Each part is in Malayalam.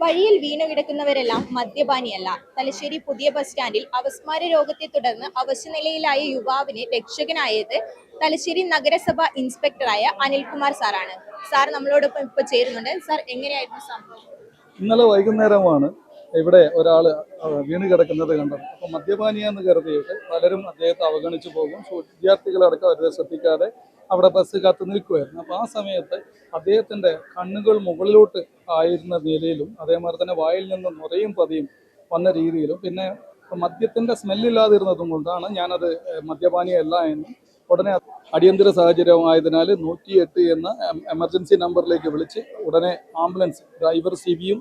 വഴിയിൽ വീണു കിടക്കുന്നവരെല്ലാം മദ്യപാനിയല്ല. തലശ്ശേരി പുതിയ ബസ് സ്റ്റാൻഡിൽ അവസ്മാര രോഗത്തെ തുടർന്ന് അവശനിലയിലായ യുവാവിനെ രക്ഷകനായത് തലശ്ശേരി നഗരസഭ ഇൻസ്പെക്ടറായ അനിൽകുമാർ സാറാണ്. സാർ നമ്മളോടൊപ്പം ഇപ്പൊ ചേരുന്നുണ്ട്. സാർ എങ്ങനെയായിരുന്നു സംഭവം? ഇന്നലെ വൈകുന്നേരമാണ് ഇവിടെ ഒരാൾ വീണ് കിടക്കുന്നത് കണ്ടത്. അപ്പം മദ്യപാനിയെന്ന് കരുതിയിട്ട് പലരും അദ്ദേഹത്തെ അവഗണിച്ചു പോകും. വിദ്യാർത്ഥികളടക്കം അവരെ ശ്രദ്ധിക്കാതെ അവിടെ ബസ് കാത്ത് നിൽക്കുമായിരുന്നു അപ്പോൾ ആ സമയത്ത് അദ്ദേഹത്തിന്റെ കണ്ണുകൾ മുകളിലോട്ട് ആയിരുന്ന നിലയിലും അതേമാതിരി തന്നെ വായിൽ നിന്ന് നുരയും പതിയും വന്ന രീതിയിലും പിന്നെ മദ്യത്തിന്റെ സ്മെല്ലില്ലാതിരുന്നതും കൊണ്ടാണ് ഞാനത് മദ്യപാനിയല്ല എന്ന് ഉടനെ അടിയന്തര സാഹചര്യമായതിനാൽ നൂറ്റിയെട്ട് എന്ന എമർജൻസി നമ്പറിലേക്ക് വിളിച്ച് ഉടനെ ആംബുലൻസ് ഡ്രൈവർ സിബിയും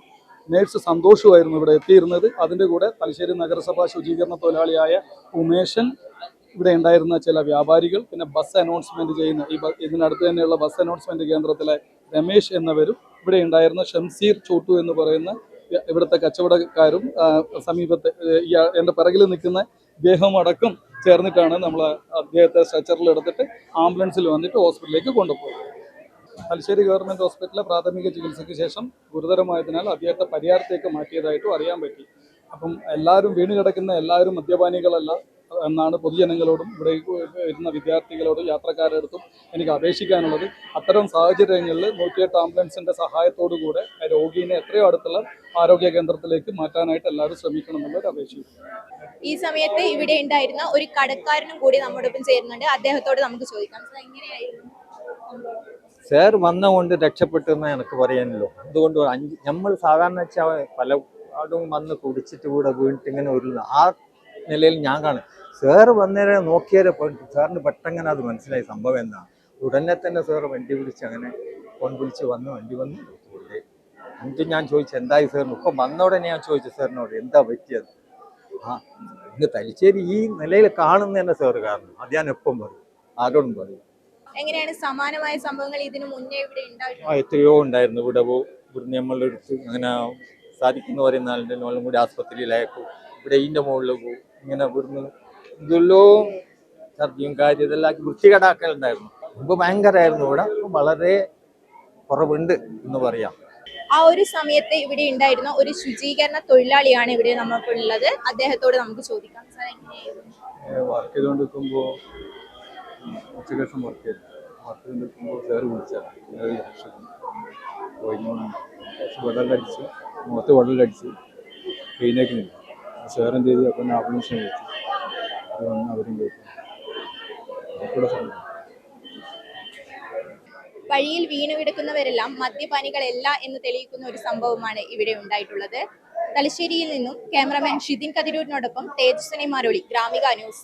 നേഴ്സ് സന്തോഷുമായിരുന്നു ഇവിടെ എത്തിയിരുന്നത്. അതിന്റെ കൂടെ തലശ്ശേരി നഗരസഭാ ശുചീകരണ തൊഴിലാളിയായ ഉമേശൻ ഇവിടെ ഉണ്ടായിരുന്ന ചില വ്യാപാരികൾ പിന്നെ ബസ് അനൗൺസ്മെന്റ് ചെയ്യുന്ന ഈ ഇതിനടുത്ത് തന്നെയുള്ള ബസ് അനൗൺസ്മെന്റ് കേന്ദ്രത്തിലെ രമേശ് എന്നവരും ഇവിടെ ഉണ്ടായിരുന്ന ഷംസീർ ചോട്ടു എന്ന് പറയുന്ന ഇവിടുത്തെ കച്ചവടക്കാരും സമീപത്തെ എന്റെ പിറകിൽ നിൽക്കുന്ന ഇദ്ദേഹം അടക്കം ചേർന്നിട്ടാണ് നമ്മൾ അദ്ദേഹത്തെ സ്ട്രെച്ചറിൽ എടുത്തിട്ട് ആംബുലൻസിൽ വന്നിട്ട് ഹോസ്പിറ്റലിലേക്ക് കൊണ്ടുപോകുന്നത് തലശ്ശേരി ഗവൺമെന്റ് ഹോസ്പിറ്റലിലെ പ്രാഥമിക ചികിത്സയ്ക്ക് ശേഷം ഗുരുതരമായതിനാൽ അദ്ദേഹത്തെ പരിഹാരത്തേക്ക് മാറ്റിയതായിട്ടും അറിയാൻ പറ്റി. അപ്പം എല്ലാവരും വീണ് കിടക്കുന്ന എല്ലാവരും മദ്യപാനികളല്ല എന്നാണ് പൊതുജനങ്ങളോടും ഇവിടെ വരുന്ന വിദ്യാർത്ഥികളോടും യാത്രക്കാരോടും എനിക്ക് അപേക്ഷിക്കാനുള്ളത്. അത്തരം സാഹചര്യങ്ങളിൽ നൂറ്റിയെട്ട് ആംബുലൻസിന്റെ സഹായത്തോടു കൂടെ രോഗീനെ എത്രയോ അടുത്തുള്ള ആരോഗ്യ കേന്ദ്രത്തിലേക്ക് മാറ്റാനായിട്ട് എല്ലാവരും ശ്രമിക്കണം എന്നുള്ളൊരു അപേക്ഷിക്കുന്നു ഈ സമയത്ത് ഇവിടെ ഉണ്ടായിരുന്ന ഒരു കടക്കാരനും കൂടി നമ്മോടൊപ്പം ചേരുന്നുണ്ട്. അദ്ദേഹത്തോട് നമുക്ക് ചോദിക്കാം. സാർ എങ്ങനെയായിരുന്നു? സംഭവം? സാർ വന്നുകൊണ്ട് രക്ഷപ്പെട്ടു എന്ന് എനിക്ക് പറയാനല്ലോ. അതുകൊണ്ട് അഞ്ച് നമ്മൾ സാധാരണ വെച്ചാൽ പല ആടും വന്ന് കുടിച്ചിട്ട് കൂടെ വീണിട്ട് ഇങ്ങനെ ഉരുളുന്നു ആ നിലയിൽ ഞാൻ കാണും. സാറ് വന്നേരെ നോക്കിയാലേ സാറിന് പെട്ടെങ്ങനെ അത് മനസ്സിലായി. സംഭവം എന്താണ് ഉടനെ തന്നെ സാറ് വണ്ടി വിളിച്ച് അങ്ങനെ ഫോൺ വിളിച്ച് വന്ന് വണ്ടി വന്ന്. എന്നിട്ട് ഞാൻ ചോദിച്ചു എന്തായി സാറിന് ഇപ്പം വന്ന ഉടനെ ഞാൻ ചോദിച്ചു സാറിനോട് എന്താ പറ്റിയത്? ആ ഇന്ന് തലശ്ശേരി ഈ നിലയിൽ കാണുന്ന തന്നെ സാറ് കാരണം. അത് ഞാൻ എപ്പം പറയും? ആരോടും പറയും എങ്ങനെയാണ് സമാനമായ സംഭവങ്ങൾ ഇതിനു മുന്നേ ഇവിടെ ആ എത്രയോ ഉണ്ടായിരുന്നു. ഇവിടെ പോ ഇവിടുന്ന് നമ്മളെടുത്ത് അങ്ങനെ സാധിക്കുന്ന പറയുന്ന ആളുടെ നോളും കൂടി ആസ്പത്രിയിലയക്കും ഇവിടെ ഇതിന്റെ മുകളിൽ പോകും ഇങ്ങനെ ഇവിടുന്ന് ഇതെല്ലോ ഛർദിയും കാര്യം ഇതെല്ലാം ആക്കി വൃത്തികേടാക്കലുണ്ടായിരുന്നു മുമ്പ് ഭയങ്കരമായിരുന്നു ഇവിടെ. വളരെ കുറവുണ്ട് എന്ന് പറയാം. ആ ഒരു സമയത്ത് ഇവിടെ ഉണ്ടായിരുന്ന ഒരു ശുചീകരണ തൊഴിലാളിയാണ് ഇവിടെ നമുക്കുള്ളത് അദ്ദേഹത്തോട് നമുക്ക് ചോദിക്കാം. സാർ വർക്ക് ചെയ്തുകൊണ്ടിരിക്കുമ്പോൾ ഉച്ചയ്ക്ക് ശേഷം വർക്ക് ചെയ്തു. വർക്ക് ചെയ്തുകൊണ്ടിരിക്കുമ്പോ സാറ് വിളിച്ചു. രക്ഷകൻ അടിച്ചു മുഖത്ത് വെള്ളമടിച്ച് ക്ലീനാക്കി നിന്നു എന്ത് ചെയ്തു അപ്പം ആംബുലൻസ് വിളിച്ചു അത് വന്ന് അവരും കേട്ടു കൂടെ സംഭവം വഴിയിൽ വീണു കിടക്കുന്നവരെല്ലാം മദ്യപാനികളല്ല എന്ന് തെളിയിക്കുന്ന ഒരു സംഭവമാണ് ഇവിടെ ഉണ്ടായിട്ടുള്ളത്. തലശ്ശേരിയിൽ നിന്നും ക്യാമറമാൻ ഷിതിൻ കതിരൂരിനോടൊപ്പം തേജസ്വിനി മാരോളി ഗ്രാമിക ന്യൂസ്.